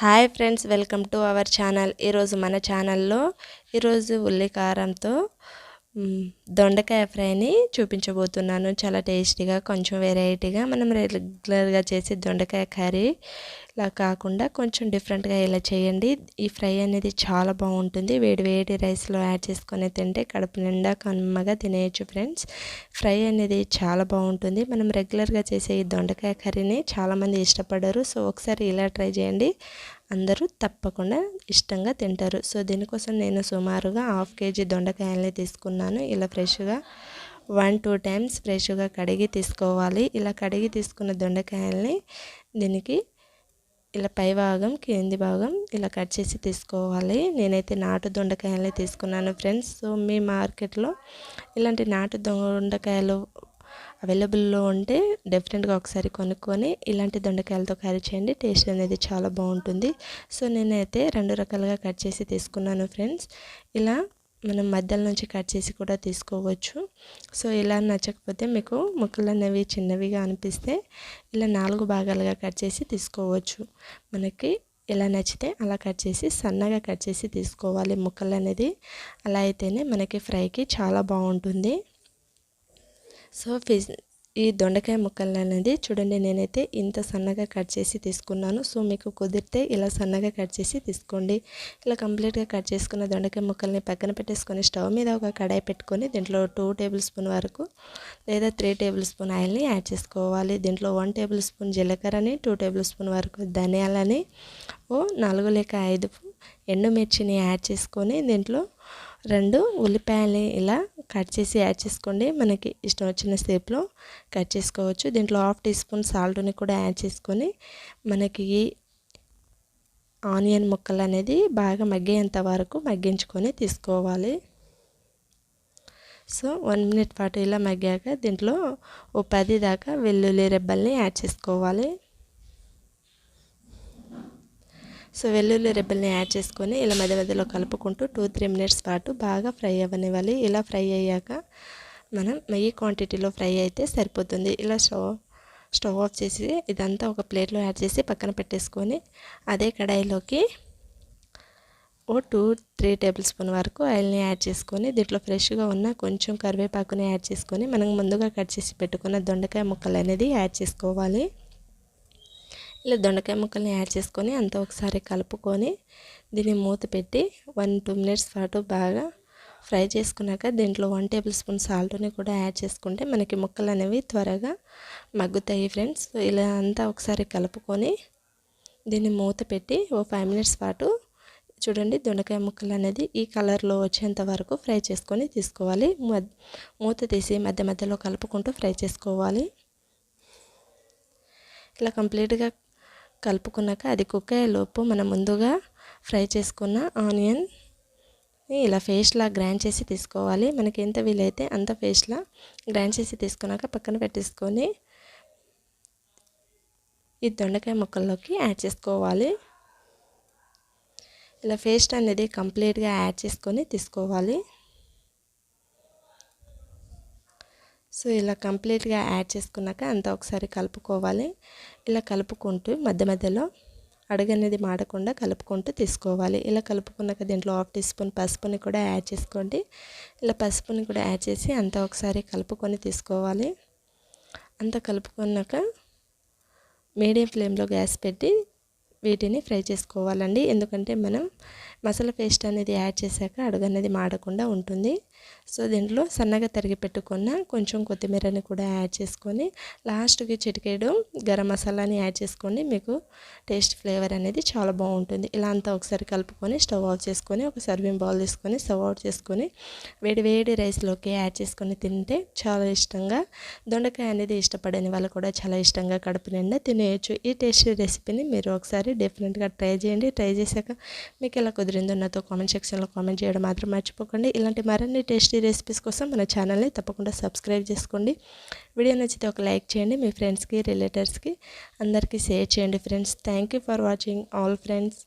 Hi friends welcome to our channel. ఈరోజు మన ఛానల్లో ఈరోజు ఉల్లికారంతో కారంతో దొండకాయ ఫ్రైని చూపించబోతున్నాను. చాలా టేస్టీగా కొంచెం వెరైటీగా. మనం రెగ్యులర్గా చేసే దొండకాయ కర్రీ లా కాకుండా కొంచెం డిఫరెంట్గా ఇలా చేయండి. ఈ ఫ్రై అనేది చాలా బాగుంటుంది. వేడి వేడి రైస్లో యాడ్ చేసుకొని తింటే కడుపు నిండా కమ్మగా తినేయచ్చు ఫ్రెండ్స్. ఫ్రై అనేది చాలా బాగుంటుంది. మనం రెగ్యులర్గా చేసే ఈ దొండకాయ కర్రీని చాలామంది ఇష్టపడరు. సో ఒకసారి ఇలా ట్రై చేయండి. అందరూ తప్పకుండా ఇష్టంగా తింటారు. సో దీనికోసం నేను సుమారుగా హాఫ్ కేజీ దొండకాయల్ని తీసుకున్నాను. ఇలా ఫ్రెష్గా వన్ టూ టైమ్స్ ఫ్రెష్గా కడిగి తీసుకోవాలి. ఇలా కడిగి తీసుకున్న దొండకాయల్ని దీనికి ఇలా పై భాగం కింది భాగం ఇలా కట్ చేసి తీసుకోవాలి. నేనైతే నాటు దొండకాయలే తీసుకున్నాను ఫ్రెండ్స్. సో మీ మార్కెట్లో ఇలాంటి నాటు దొండకాయలు అవైలబుల్లో ఉంటే డెఫినెట్గా ఒకసారి కొనుక్కొని ఇలాంటి దొండకాయలతో కర్రీ చేయండి. టేస్ట్ అనేది చాలా బాగుంటుంది. సో నేనైతే రెండు రకాలుగా కట్ చేసి తీసుకున్నాను ఫ్రెండ్స్. ఇలా మనం మధ్యలో నుంచి కట్ చేసి కూడా తీసుకోవచ్చు. సో ఇలా నచ్చకపోతే మీకు ముక్కలు అనేవి చిన్నవిగా అనిపిస్తే ఇలా నాలుగు భాగాలుగా కట్ చేసి తీసుకోవచ్చు. మనకి ఎలా నచ్చితే అలా కట్ చేసి సన్నగా కట్ చేసి తీసుకోవాలి ముక్కలు అనేది. అలా అయితేనే మనకి ఫ్రైకి చాలా బాగుంటుంది. సో ఫిజ్ ఈ దొండకాయ ముక్కలు అనేది చూడండి నేనైతే ఇంత సన్నగా కట్ చేసి తీసుకున్నాను. సో మీకు కుదిరితే ఇలా సన్నగా కట్ చేసి తీసుకోండి. ఇలా కంప్లీట్గా కట్ చేసుకున్న దొండకాయ ముక్కల్ని పక్కన పెట్టేసుకొని స్టవ్ మీద ఒక కడాయి పెట్టుకొని దీంట్లో టూ టేబుల్ స్పూన్ వరకు లేదా త్రీ టేబుల్ స్పూన్ ఆయిల్ని యాడ్ చేసుకోవాలి. దీంట్లో వన్ టేబుల్ స్పూన్ జీలకర్రని టూ టేబుల్ స్పూన్ వరకు ధనియాలని ఓ నాలుగు లేక ఐదు ఎండుమిర్చిని యాడ్ చేసుకొని దీంట్లో రెండు ఉల్లిపాయలని ఇలా కట్ చేసి యాడ్ చేసుకోండి. మనకి ఇష్టం వచ్చిన షేప్లో కట్ చేసుకోవచ్చు. దీంట్లో హాఫ్ టీ స్పూన్ సాల్ట్ని కూడా యాడ్ చేసుకొని మనకి ఆనియన్ ముక్కలు అనేది బాగా మగ్గేంత వరకు మగ్గించుకొని తీసుకోవాలి. సో వన్ మినిట్ పాటు ఇలా మగ్గాక దీంట్లో ఓ పది దాకా వెల్లుల్లి రెబ్బల్ని యాడ్ చేసుకోవాలి. సో వెల్లుల్లి రెబ్బల్ని యాడ్ చేసుకొని ఇలా మధ్య మధ్యలో కలుపుకుంటూ టూ త్రీ మినిట్స్ పాటు బాగా ఫ్రై అవ్వనివ్వాలి. ఇలా ఫ్రై అయ్యాక మనం ఈ క్వాంటిటీలో ఫ్రై అయితే సరిపోతుంది. ఇలా స్టవ్ స్టవ్ ఆఫ్ చేసి ఇదంతా ఒక ప్లేట్లో యాడ్ చేసి పక్కన పెట్టేసుకొని అదే కడాయిలోకి ఓ టూ త్రీ టేబుల్ స్పూన్ వరకు ఆయిల్ని యాడ్ చేసుకొని దీంట్లో ఫ్రెష్గా ఉన్న కొంచెం కరివేపాకుని యాడ్ చేసుకొని మనం ముందుగా కట్ చేసి పెట్టుకున్న దొండకాయ ముక్కలు అనేది యాడ్ చేసుకోవాలి. ఇలా దొండకాయ ముక్కల్ని యాడ్ చేసుకొని అంతా ఒకసారి కలుపుకొని దీన్ని మూత పెట్టి వన్ టూ మినిట్స్ పాటు బాగా ఫ్రై చేసుకున్నాక దీంట్లో వన్ టేబుల్ స్పూన్ సాల్ట్ని కూడా యాడ్ చేసుకుంటే మనకి ముక్కలు అనేవి త్వరగా మగ్గుతాయి ఫ్రెండ్స్. ఇలా అంతా ఒకసారి కలుపుకొని దీన్ని మూత పెట్టి ఓ ఫైవ్ మినిట్స్ పాటు చూడండి దొండకాయ ముక్కలు అనేది ఈ కలర్లో వచ్చేంత వరకు ఫ్రై చేసుకొని తీసుకోవాలి. మూత తీసి మధ్య మధ్యలో కలుపుకుంటూ ఫ్రై చేసుకోవాలి. ఇలా కంప్లీట్గా కలుపుకున్నాక అది కుక్ అయ్యేలోపు మనం ముందుగా ఫ్రై చేసుకున్న ఆనియన్ ఇలా ఫేస్లా గ్రైండ్ చేసి తీసుకోవాలి. మనకి ఎంత వీలైతే అంత ఫేస్లా గ్రైండ్ చేసి తీసుకున్నాక పక్కన పెట్టేసుకొని ఈ దొండకాయ ముక్కల్లోకి యాడ్ చేసుకోవాలి. ఇలా పేస్ట్ అనేది కంప్లీట్గా యాడ్ చేసుకొని తీసుకోవాలి. సో ఇలా కంప్లీట్గా యాడ్ చేసుకున్నాక అంతా ఒకసారి కలుపుకోవాలి. ఇలా కలుపుకుంటూ మధ్య మధ్యలో అడుగనేది మాడకుండా కలుపుకుంటూ తీసుకోవాలి. ఇలా కలుపుకున్నాక దీంట్లో హాఫ్ టీ స్పూన్ పసుపుని కూడా యాడ్ చేసుకోండి. ఇలా పసుపుని కూడా యాడ్ చేసి అంతా ఒకసారి కలుపుకొని తీసుకోవాలి. అంతా కలుపుకున్నాక మీడియం ఫ్లేమ్లో గ్యాస్ పెట్టి వీటిని ఫ్రై చేసుకోవాలండి. ఎందుకంటే మనం మసాలా పేస్ట్ అనేది యాడ్ చేశాక అడుగు అనేది మాడకుండా ఉంటుంది. సో దీంట్లో సన్నగా తరిగి పెట్టుకున్న కొంచెం కొత్తిమీరని కూడా యాడ్ చేసుకొని లాస్ట్కి చిటికేడు గరం మసాలాని యాడ్ చేసుకోండి మీకు టేస్ట్ ఫ్లేవర్ అనేది చాలా బాగుంటుంది. ఇలా అంతా ఒకసారి కలుపుకొని స్టవ్ ఆఫ్ చేసుకొని ఒక సర్వింగ్ బౌల్ తీసుకొని స్టవ్ అవుట్ చేసుకొని వేడి వేడి రైస్లోకి యాడ్ చేసుకొని తింటే చాలా ఇష్టంగా దొండకాయ అనేది ఇష్టపడని వాళ్ళు కూడా చాలా ఇష్టంగా కడుపు నిండా తినేయచ్చు. ఈ టేస్టీ రెసిపీని మీరు ఒకసారి డెఫినెట్గా ట్రై చేయండి. ట్రై చేశాక మీకు ఎలా కుదిరిందో నాతో కామెంట్ సెక్షన్లో కామెంట్ చేయడం మాత్రం మర్చిపోకండి. ఇలాంటి మరిన్ని టేస్టీ రెసిపీస్ కోసం మన ఛానల్ని తప్పకుండా సబ్స్క్రైబ్ చేసుకోండి. వీడియో నచ్చితే ఒక లైక్ చేయండి మీ ఫ్రెండ్స్కి రిలేటివ్స్కి అందరికీ షేర్ చేయండి friends thank for watching all friends